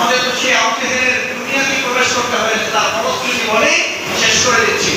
আমাদের তো সেই আউটলেটের দুনিয়াতে প্রবেশ করতে হবে তার ফলশ্রুতি বলে শেষ করে দিচ্ছি।